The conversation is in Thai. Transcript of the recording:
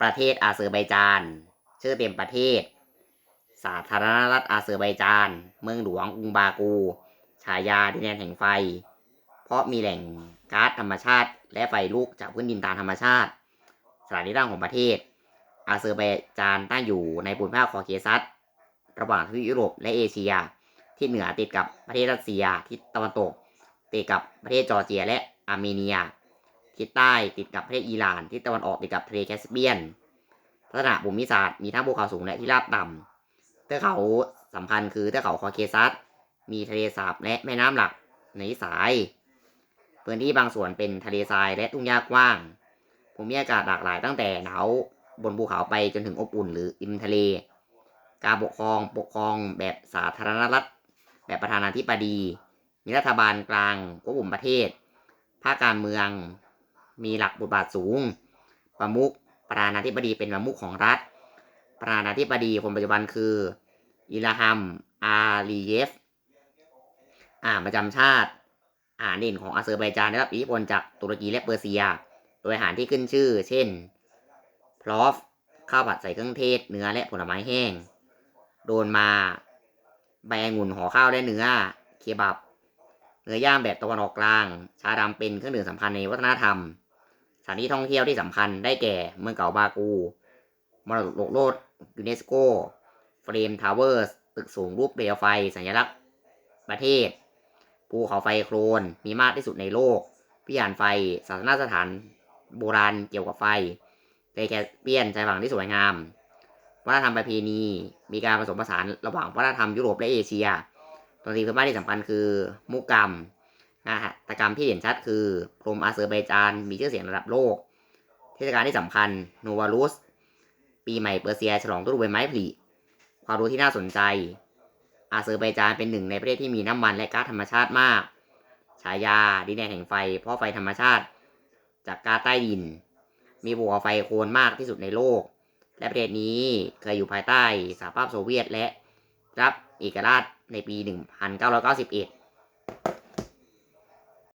ประเทศอาเซอร์ไบจาน ชื่อเต็มประเทศ สาธารณรัฐอาเซอร์ไบจาน เมืองหลวงกรุงบากู ฉายาดินแดนแห่งไฟ เพราะมีแหล่งก๊าซธรรมชาติ และไฟลุกจากพื้นดินตามธรรมชาติ สถานที่ตั้งของประเทศ อาเซอร์ไบจานตั้งอยู่ในภูมิภาคคอเคซัสระหว่างทวีปยุโรปและเอเชีย ที่เหนือติดกับประเทศรัสเซียทิศตะวันตก ติดกับประเทศจอร์เจียและอาร์เมเนีย ทิศใต้ติดกับประเทศอิหร่านทิศตะวันออกติดกับทะเลแคสเปียนลักษณะภูมิศาสตร์มีทั้งภูเขาสูงและที่ราบต่ำเทือกเขาสำคัญคือเทือกเขาคอเคซัส มีทะเลสาบและแม่น้ำหลักในสาย พื้นที่บางส่วนเป็นทะเลทรายและทุ่งหญ้ากว้างภูมิอากาศหลากหลายตั้งแต่หนาวบนภูเขาไปจนถึงอบอุ่นหรือริมทะเล การปกครองปกครองแบบสาธารณรัฐ แบบประธานาธิบดี มีรัฐบาลกลางควบคุมประเทศ ภาคการเมือง มีหลักบทบาทสูง ประมุขประธานาธิบดีเป็นประมุขของรัฐ ประธานาธิบดีคนปัจจุบันคือ อิลาฮัม อาลีเยฟ อ่าประจำชาติอาหาเด่นของอาเซอร์ไบจานได้รับอิทธิพลจากตุรกีและเปอร์เซีย โดยอาหารที่ขึ้นชื่อ เช่น พลอฟ ข้าวผัดใส่เครื่องเทศ เนื้อและผลไม้แห้ง โดนมา ใบองุ่นห่อข้าวและเนื้อ เคบับ เนื้อย่างแบบตะวันออกกลาง ชาดำเป็นเครื่องดื่มสำคัญในวัฒนธรรม ถานที่ท่องเที่ยวที่สำคัญได้แก่เมืองเก่าบากูมรดกโลกยูเนสโกเฟรมทาวเวอร์สตึกสูงรูปเปลวไฟ สัญลักษณ์ ประเทศ ภูเขาไฟโครน มีมากที่สุดในโลก พิยานไฟ ศาสนาสถานโบราณเกี่ยวกับไฟเตแคสเปียนชายฝั่งที่สวยงาม วัฒนธรรมประเพณี มีการผสมผสานระหว่างวัฒนธรรมยุโรปและเอเชียดนตรีพื้นบ้านที่สำคัญคือ มุกกรรม งานหัตถกรรมที่เห็นชัดคือพรมอาเซอร์ไบจาน มีชื่อเสียงระดับโลก เทศกาลที่สำคัญโนวารุส ปีใหม่เปอร์เซีย ฉลองฤดูใบไม้ผลิความรู้ที่น่าสนใจ อาเซอร์ไบจานเป็นหนึ่งในประเทศที่มีน้ำมันและก๊าซธรรมชาติมาก ฉายาดินแดนแห่งไฟ เพราะไฟธรรมชาติ จากก๊าซใต้ดิน มีภูเขาไฟโคลนมากที่สุดในโลก และประเทศนี้เคยอยู่ภายใต้สหภาพโซเวียตและรับเอกราชในปี 1991